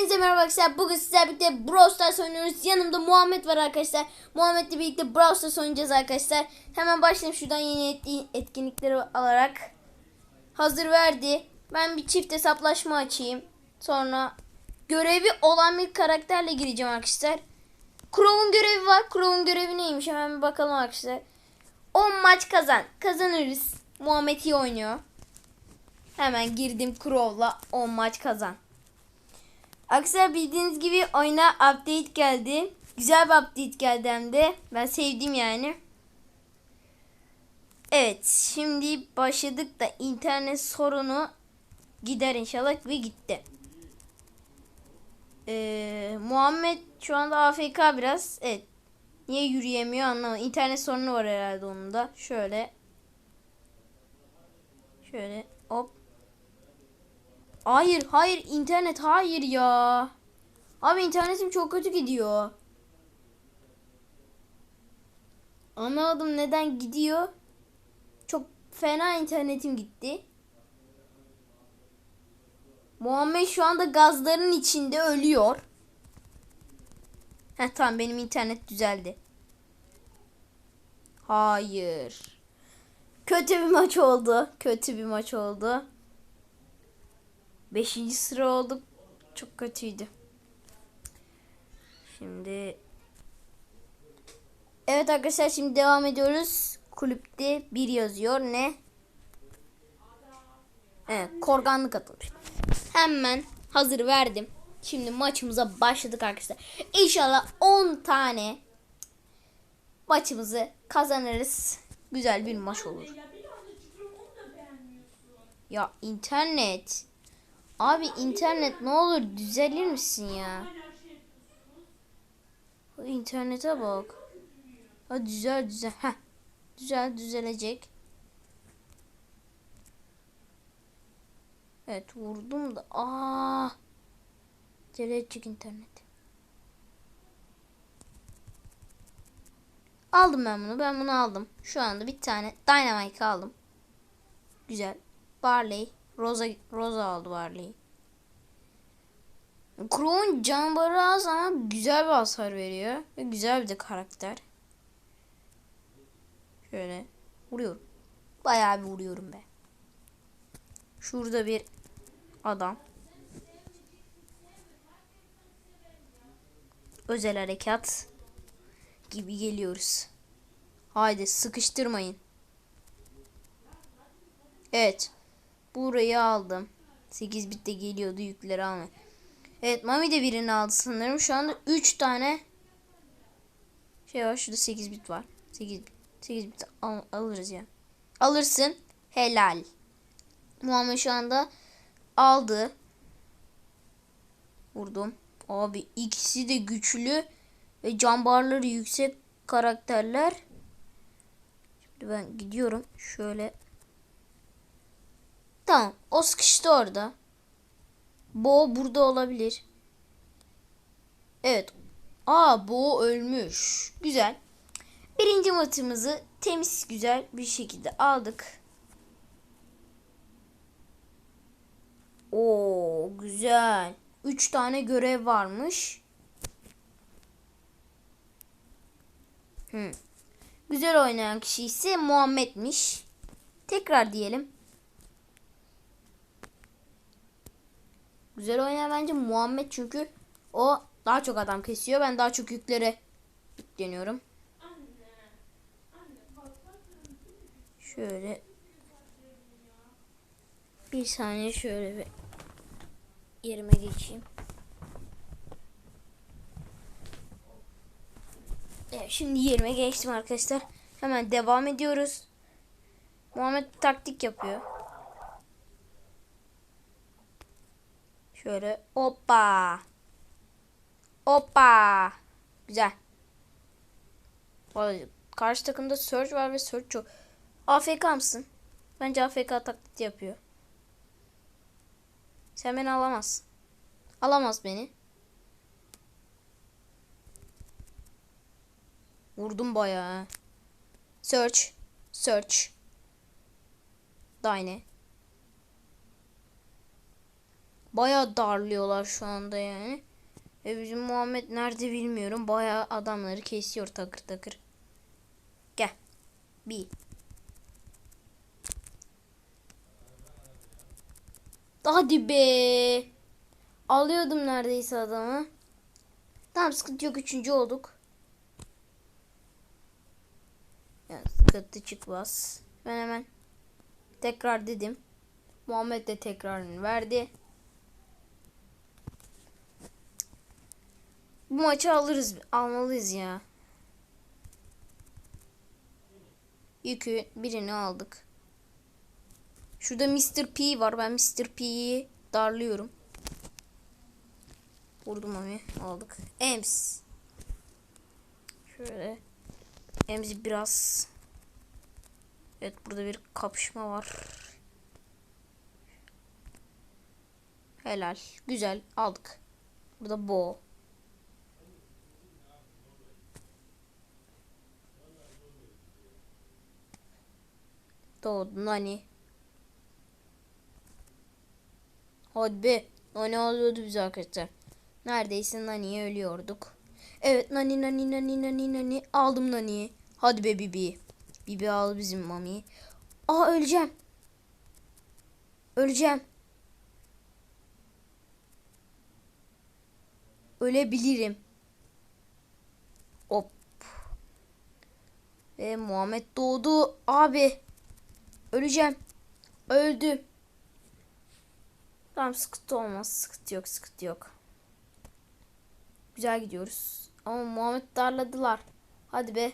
Hepinize merhaba arkadaşlar. Bugün sizlerle birlikte Brawl Stars oynuyoruz. Yanımda Muhammed var arkadaşlar. Muhammed'le birlikte Brawl Stars oynayacağız arkadaşlar. Hemen başlayalım şuradan yeni et- etkinlikleri alarak. Hazır verdi. Ben bir çift hesaplaşma açayım. Sonra görevi olan bir karakterle gireceğim arkadaşlar. Crow'un görevi var. Crow'un görevi neymiş? Hemen bir bakalım arkadaşlar. 10 maç kazan. Kazanırız. Muhammed iyi oynuyor. Hemen girdim Crow'la 10 maç kazan. Arkadaşlar bildiğiniz gibi oyuna update geldi. Güzel bir update geldi hem de. Ben sevdim yani. Evet şimdi başladık da internet sorunu gider inşallah ve gitti. Ee, Muhammed şu anda AFK biraz. Evet. Niye yürüyemiyor anlamadım. İnternet sorunu var herhalde onun da. Şöyle. Şöyle hop. Hayır, hayır internet hayır ya. Abi internetim çok kötü gidiyor. Anlamadım neden gidiyor. Çok fena internetim gitti. Muhammed şu anda gazların içinde ölüyor. Heh tamam benim internet düzeldi. Hayır. Kötü bir maç oldu. Kötü bir maç oldu. Beşinci sıra olduk. Çok kötüydü. Şimdi Evet arkadaşlar şimdi devam ediyoruz. Kulüpte bir yazıyor. Ne? Evet, korganlık atılmış. Hemen hazır verdim. Şimdi maçımıza başladık arkadaşlar. İnşallah 10 tane maçımızı kazanırız. Güzel bir maç olur. Ya internet. Abi internet ne olur düzelir misin ya? O internete bak. Ha düzel düzel. Heh. Düzel düzelecek. Evet vurdum da. Aa. Düzelecek internet. Aldım ben bunu. Ben bunu aldım. Şu anda bir tane Dynamite aldım. Güzel. Barley. Rosa, Rosa aldı Barley'i. Crow'un canbarı az ama güzel bir hasar veriyor. Ve güzel bir de karakter. Şöyle vuruyorum. Bayağı bir vuruyorum be. Şurada bir adam. Özel harekat gibi geliyoruz. Haydi sıkıştırmayın. Evet. Burayı aldım. 8 bitte geliyordu yükleri alma. Evet Mami de birini aldı sanırım. Şu anda 3 tane şey var. Şurada 8 bit var. 8 bit. 8 bit al- alırız ya. Alırsın. Helal. Muhammed şu anda aldı. Vurdum. Abi ikisi de güçlü ve cambarları yüksek karakterler. Şimdi ben gidiyorum. Şöyle Tamam. O sıkıştı orada. Bo burada olabilir. Evet. Aa Bo ölmüş. Güzel. Birinci matımızı temiz güzel bir şekilde aldık. Oo güzel. Üç tane görev varmış. Hmm. Güzel oynayan kişi ise Muhammed'miş. Tekrar diyelim. Güzel oynayan bence Muhammed çünkü o daha çok adam kesiyor. Ben daha çok yüklere yükleniyorum. Şöyle bir saniye şöyle bir yerime geçeyim. Evet şimdi yerime geçtim arkadaşlar. Hemen devam ediyoruz. Muhammed taktik yapıyor. Şöyle hoppa. Hoppa. Güzel. Vallahi karşı takımda Surge var ve Surge çok. AFK mısın? Bence AFK taklidi yapıyor. Sen beni alamazsın. Alamaz beni. Vurdum bayağı. Search. Search. Dyne. Bayağı darlıyorlar şu anda yani. Ve bizim Muhammed nerede bilmiyorum. Bayağı adamları kesiyor takır takır. Gel. Bir. Hadi be. Alıyordum neredeyse adamı. Tamam sıkıntı yok. Üçüncü olduk. Yani sıkıntı çıkmaz. Ben hemen tekrar dedim. Muhammed de tekrarını verdi. Bu maçı alırız. Almalıyız ya. Yükü birini aldık. Şurada Mr. P var. Ben Mr. P'yi darlıyorum. Vurdum onu. Aldık. Ems. Şöyle. Emzi biraz. Evet burada bir kapışma var. Helal. Güzel. Aldık. Burada Bo. Doğdu Nani. Hadi be. Nani alıyordu bizi arkadaşlar. Neredeyse Nani'ye ölüyorduk. Evet Nani Nani Nani Nani Nani. Aldım Nani'yi. Hadi be Bibi. Bibi al bizim mamiyi. Aa öleceğim. Öleceğim. Ölebilirim. Hop. Ve Muhammed doğdu. Abi. Öleceğim. Öldüm. Tamam sıkıntı olmaz. Sıkıntı yok sıkıntı yok. Güzel gidiyoruz. Ama Muhammed darladılar. Hadi be.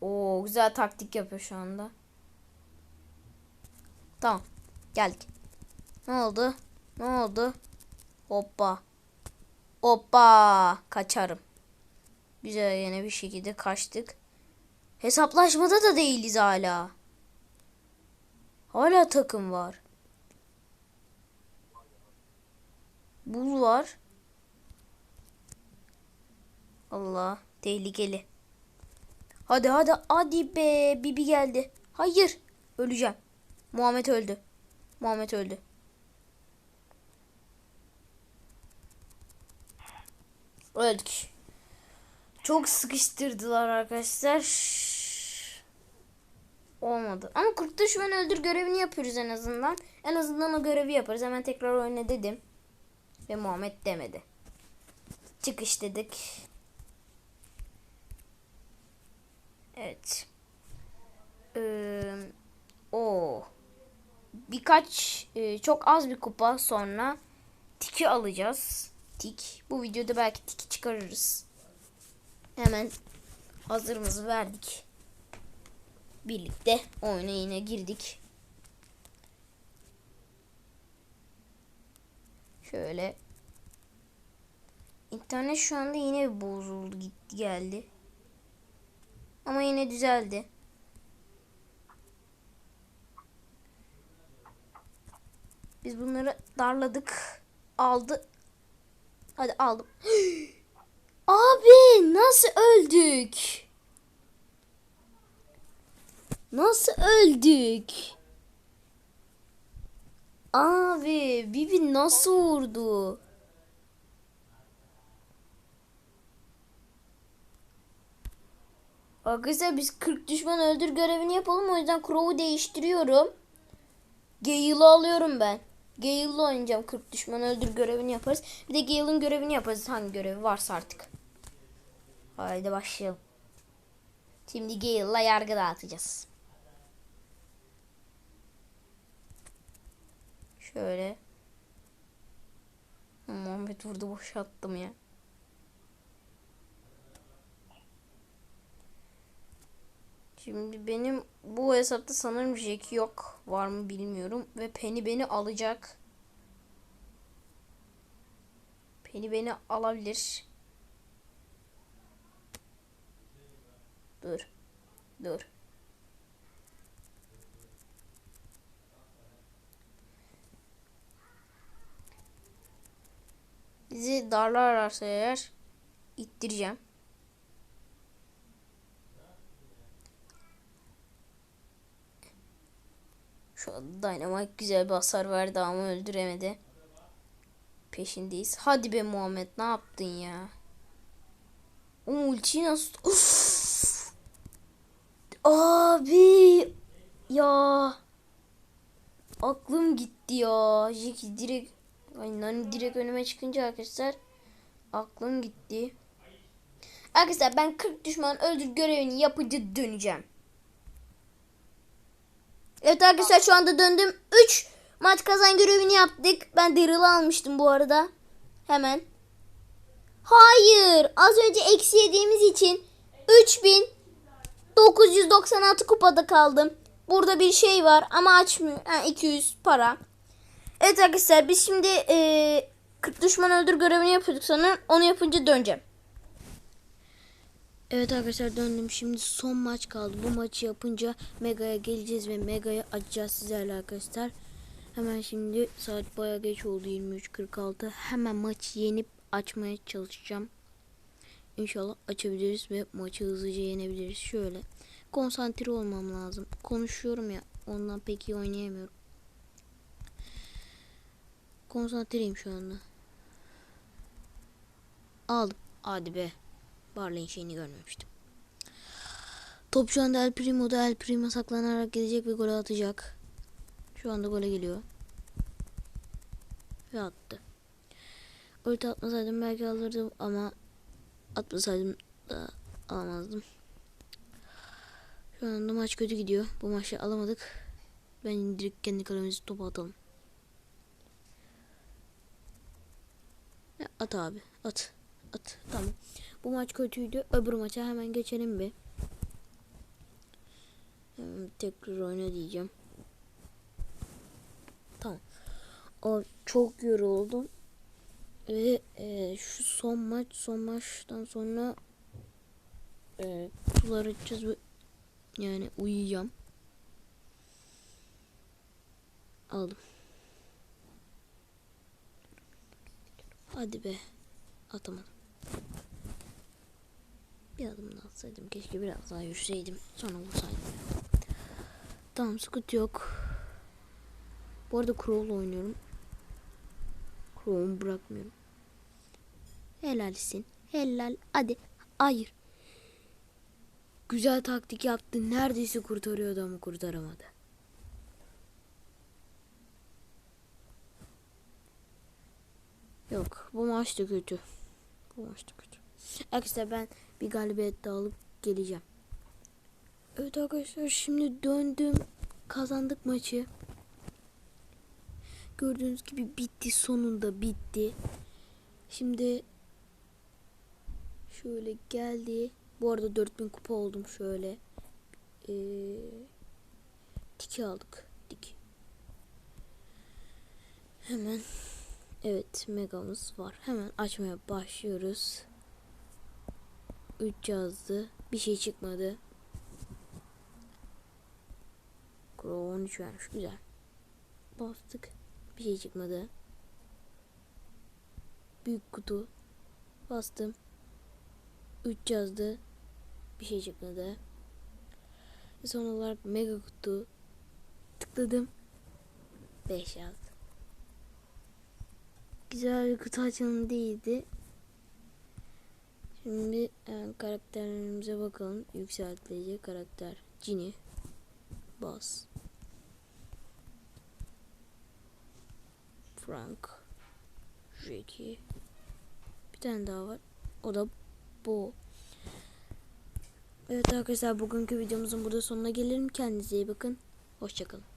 Oo güzel taktik yapıyor şu anda. Tamam. Geldik. Ne oldu? Ne oldu? Hoppa. Hoppa. Kaçarım. Güzel yine bir şekilde kaçtık. Hesaplaşmada da değiliz hala. Hala takım var. Bul var. Allah tehlikeli. Hadi hadi hadi be Bibi geldi. Hayır öleceğim. Muhammed öldü. Muhammed öldü. Öldük. Çok sıkıştırdılar arkadaşlar. Olmadı. Ama kurt düşman öldür görevini yapıyoruz en azından. En azından o görevi yaparız. Hemen tekrar oyna dedim. Ve Muhammed demedi. Çıkış dedik. Evet. Ee, o birkaç e, çok az bir kupa sonra tiki alacağız. Tik. Bu videoda belki tiki çıkarırız. Hemen hazırımızı verdik. Birlikte oyuna yine girdik. Şöyle. İnternet şu anda yine bozuldu gitti geldi. Ama yine düzeldi. Biz bunları darladık. Aldı. Hadi aldım. Abi nasıl öldük? Nasıl öldük? Abi Bibi nasıl vurdu? Arkadaşlar biz 40 düşman öldür görevini yapalım. O yüzden Crow'u değiştiriyorum. Gale'ı alıyorum ben. Gale'la oynayacağım. 40 düşman öldür görevini yaparız. Bir de Gale'ın görevini yaparız. Hangi görevi varsa artık. Haydi başlayalım. Şimdi Gale'la yargı dağıtacağız. Şöyle. Muhammed vurdu boşalttım ya. Şimdi benim bu hesapta sanırım Jack yok. Var mı bilmiyorum. Ve Penny beni alacak. Penny beni alabilir. Dur. Dur. Bizi darlarlarsa eğer ittireceğim. Şu Dynamite güzel bir hasar verdi ama öldüremedi. peşindeyiz. Hadi be Muhammed ne yaptın ya? O ultiyi nasıl... Uf! Abi ya aklım gitti ya. Jackie direkt ay Nani direkt önüme çıkınca arkadaşlar aklım gitti. Arkadaşlar ben 40 düşman öldür görevini yapınca döneceğim. Evet arkadaşlar şu anda döndüm. 3 maç kazan görevini yaptık. Ben Daryl'ı almıştım bu arada. Hemen. Hayır. Az önce eksi yediğimiz için 3996 kupada kaldım. Burada bir şey var ama açmıyor. Ha, 200 para. Evet arkadaşlar biz şimdi e, 40 düşman öldür görevini yapıyorduk sanırım. Onu yapınca döneceğim. Evet arkadaşlar döndüm. Şimdi son maç kaldı. Bu maçı yapınca Mega'ya geleceğiz ve Mega'yı açacağız sizlerle arkadaşlar. Hemen şimdi saat baya geç oldu 23.46. Hemen maçı yenip açmaya çalışacağım. İnşallah açabiliriz ve maçı hızlıca yenebiliriz. Şöyle konsantre olmam lazım. Konuşuyorum ya ondan pek iyi oynayamıyorum. Konsantreyim şu anda. Aldım. Hadi be. Barley'in şeyini görmemiştim. Top şu anda El Primo'da El Primo saklanarak gelecek ve gol atacak. Şu anda gole geliyor. Ve attı. Ulti atmasaydım belki alırdım ama atmasaydım da alamazdım. Şu anda maç kötü gidiyor. Bu maçı alamadık. Ben direkt kendi kalemizi topa atalım. At abi at. At tamam. Bu maç kötüydü. Öbür maça hemen geçelim bir. Hemen tekrar oyna diyeceğim. Tamam. O çok yoruldum. Ve e, şu son maç son maçtan sonra e, kutular açacağız ve yani uyuyacağım. Aldım. Hadi be. Atamadım. Bir adım daha atsaydım. Keşke biraz daha yürüseydim. Sonra vursaydım. Tamam sıkıntı yok. Bu arada Crow'la oynuyorum. Crow'umu bırakmıyorum. Helalsin. Helal. Hadi. Hayır. Güzel taktik yaptı. Neredeyse kurtarıyordu ama kurtaramadı. Yok. Bu maç da kötü. Bu maç da kötü. Arkadaşlar ben bir galibiyet daha alıp geleceğim. Evet arkadaşlar şimdi döndüm. Kazandık maçı. Gördüğünüz gibi bitti. Sonunda bitti. Şimdi şöyle geldi. Bu arada 4000 kupa oldum şöyle. Ee, tiki aldık. Dik. Hemen evet megamız var. Hemen açmaya başlıyoruz. 3 yazdı. Bir şey çıkmadı. Crow 13 vermiş. Güzel. Bastık. Bir şey çıkmadı. Büyük kutu. Bastım. 3 yazdı. Bir şey çıkmadı. Son olarak mega kutu. Tıkladım. 5 yazdı. Güzel bir kutu açılımı değildi. Şimdi yani karakterlerimize bakalım. Yükseltici karakter. Cini. Boss. Frank. Jackie. Bir tane daha var. O da bu. Evet arkadaşlar bugünkü videomuzun burada sonuna gelelim. Kendinize iyi bakın. Hoşçakalın.